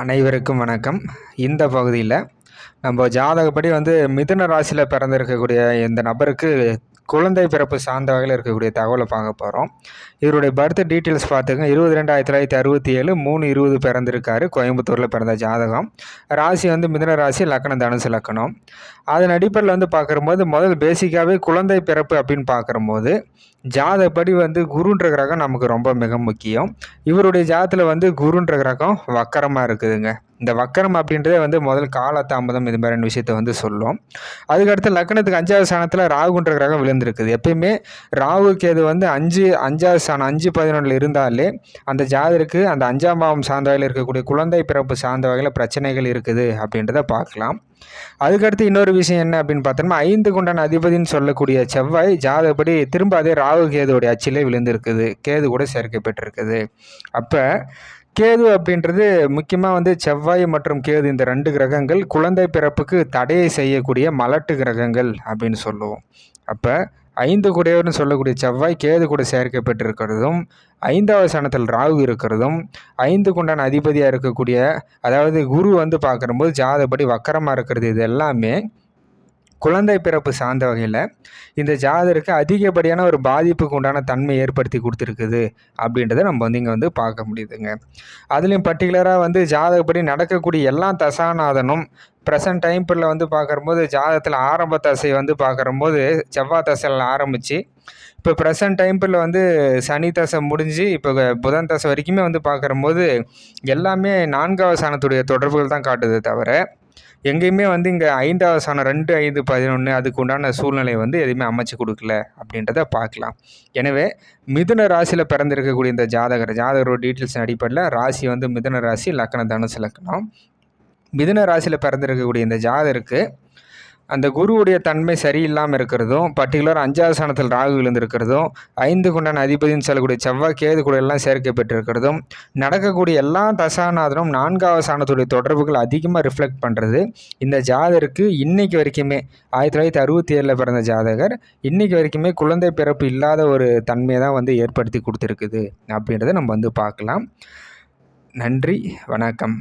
அனைவருக்கும் வணக்கம். இந்த பகுதியில் நம்ம ஜாதகப்படி வந்து மிதுன ராசியில் பிறந்திருக்கக்கூடிய இந்த நபருக்கு குழந்தை பிறப்பு சார்ந்த வகையில் இருக்கக்கூடிய தகவலை பார்க்க போகிறோம் இவருடைய பர்த் டீட்டெயில்ஸ் பார்த்துங்க இருபது ரெண்டு ஆயிரத்தி தொள்ளாயிரத்தி அறுபத்தி ஏழு மூணு இருபது பிறந்திருக்காரு. கோயம்புத்தூரில் பிறந்த ஜாதகம். ராசி வந்து மிதன ராசி லக்கணம் தனுசு லக்கணம் அதன் அடிப்படையில் வந்து பார்க்குறம்போது முதல் பேசிக்காகவே குழந்தை பிறப்பு அப்படின்னு பார்க்குறம்போது ஜாதப்படி வந்து குருன்ற கிரகம் நமக்கு ரொம்ப மிக முக்கியம். இவருடைய ஜாதத்தில் வந்து குருன்ற கிரகம் வக்கரமாக இருக்குதுங்க. இந்த வக்கரம் அப்படின்றதே வந்து முதல் காலதாமதம் இது மாதிரியான விஷயத்த வந்து சொல்லும். அதுக்கடுத்து லக்கணத்துக்கு அஞ்சாவது ஸ்தானத்தில் ராகுன்ற கிரகம் விழுந்திருக்குது. எப்பயுமே ராகு கேது வந்து அஞ்சு அஞ்சாவது ஸ்தானம் அஞ்சு பதினொன்றில் இருந்தாலே அந்த ஜாதருக்கு அந்த அஞ்சாம் பாவம் சார்ந்த வகையில் இருக்கக்கூடிய குழந்தை பிறப்பு சார்ந்த வகையில் பிரச்சனைகள் இருக்குது அப்படின்றத பார்க்கலாம். அதுக்கடுத்து இன்னொரு விஷயம் என்ன அப்படின்னு பார்த்தோம்னா ஐந்து குண்டான அதிபதினு சொல்லக்கூடிய செவ்வாய் ஜாதகப்படி திரும்ப அதே ராகு கேதுவோடைய அச்சிலே விழுந்திருக்குது. கேது கூட சேர்க்கப்பட்டிருக்குது அப்போ கேது அப்படின்றது முக்கியமாக வந்து செவ்வாய் மற்றும் கேது இந்த ரெண்டு கிரகங்கள் குழந்தை பிறப்புக்கு தடையை செய்யக்கூடிய மலட்டு கிரகங்கள் அப்படின்னு சொல்லுவோம். அப்போ ஐந்து குடையவர்னு சொல்லக்கூடிய செவ்வாய் கேது கூட சேர்க்கப்பட்டிருக்கிறதும் ஐந்தாவது சனத்தில் ராகு இருக்கிறதும் ஐந்து குண்டான அதிபதியாக இருக்கக்கூடிய அதாவது குரு வந்து பார்க்குறம்போது ஜாதப்படி வக்கரமாக இருக்கிறது இது எல்லாமே குழந்தை பிறப்பு சார்ந்த வகையில் இந்த ஜாதருக்கு அதிகப்படியான ஒரு பாதிப்புக்கு உண்டான தன்மை ஏற்படுத்தி கொடுத்துருக்குது அப்படின்றத நம்ம வந்து இங்கே வந்து பார்க்க முடியுதுங்க. அதுலேயும் பர்டிகுலராக வந்து ஜாதகப்படி நடக்கக்கூடிய எல்லா தசாநாதனும் ப்ரெசன்ட் டைம் பீரியடில் வந்து பார்க்கறம்போது ஜாதகத்தில் ஆரம்ப தசை வந்து பார்க்குறம்போது செவ்வாய் தசையில் ஆரம்பித்து இப்போ ப்ரெசன்ட் டைம்பில் வந்து சனி தசை முடிஞ்சு இப்போ புதன் தசை வரைக்குமே வந்து பார்க்குறம்போது எல்லாமே நான்காவது சாணத்துடைய தொடர்புகள் தான் காட்டுது தவிர எங்கேயுமே வந்து இங்கே ஐந்தாவது சாணம் ரெண்டு ஐந்து பதினொன்று அதுக்கு உண்டான சூழ்நிலை வந்து எதுவுமே அமைச்சு கொடுக்கல அப்படின்றத பார்க்கலாம். எனவே மிதுன ராசியில் பிறந்திருக்கக்கூடிய இந்த ஜாதகர் ஜாதகரோட டீட்டெயில்ஸ் அடிப்படையில் ராசி வந்து மிதுன ராசி லக்கணம் தனுசு லக்கணம். மிதுன ராசியில் பிறந்திருக்கக்கூடிய இந்த ஜாதருக்கு அந்த குருவுடைய தன்மை சரியில்லாமல் இருக்கிறதும் பர்டிகுலர் அஞ்சாவது ஸ்தானத்தில் ராகு விழுந்திருக்கிறதும் ஐந்து குண்டான அதிபதினு சொல்லக்கூடிய செவ்வாய் கேது கூட எல்லாம் சேர்க்கப்பட்டிருக்கிறதும் நடக்கக்கூடிய எல்லா தசாநாதனும் நான்காவது ஸ்தானத்துடைய தொடர்புகள் அதிகமாக ரிஃப்ளெக்ட் பண்ணுறது இந்த ஜாதருக்கு இன்றைக்கு வரைக்குமே ஆயிரத்தி தொள்ளாயிரத்தி அறுபத்தி ஏழில் பிறந்த ஜாதகர் இன்றைக்கு வரைக்குமே குழந்தை பிறப்பு இல்லாத ஒரு தன்மையை தான் வந்து ஏற்படுத்தி கொடுத்துருக்குது. அப்படின்றத நம்ம வந்து பார்க்கலாம். நன்றி வணக்கம்.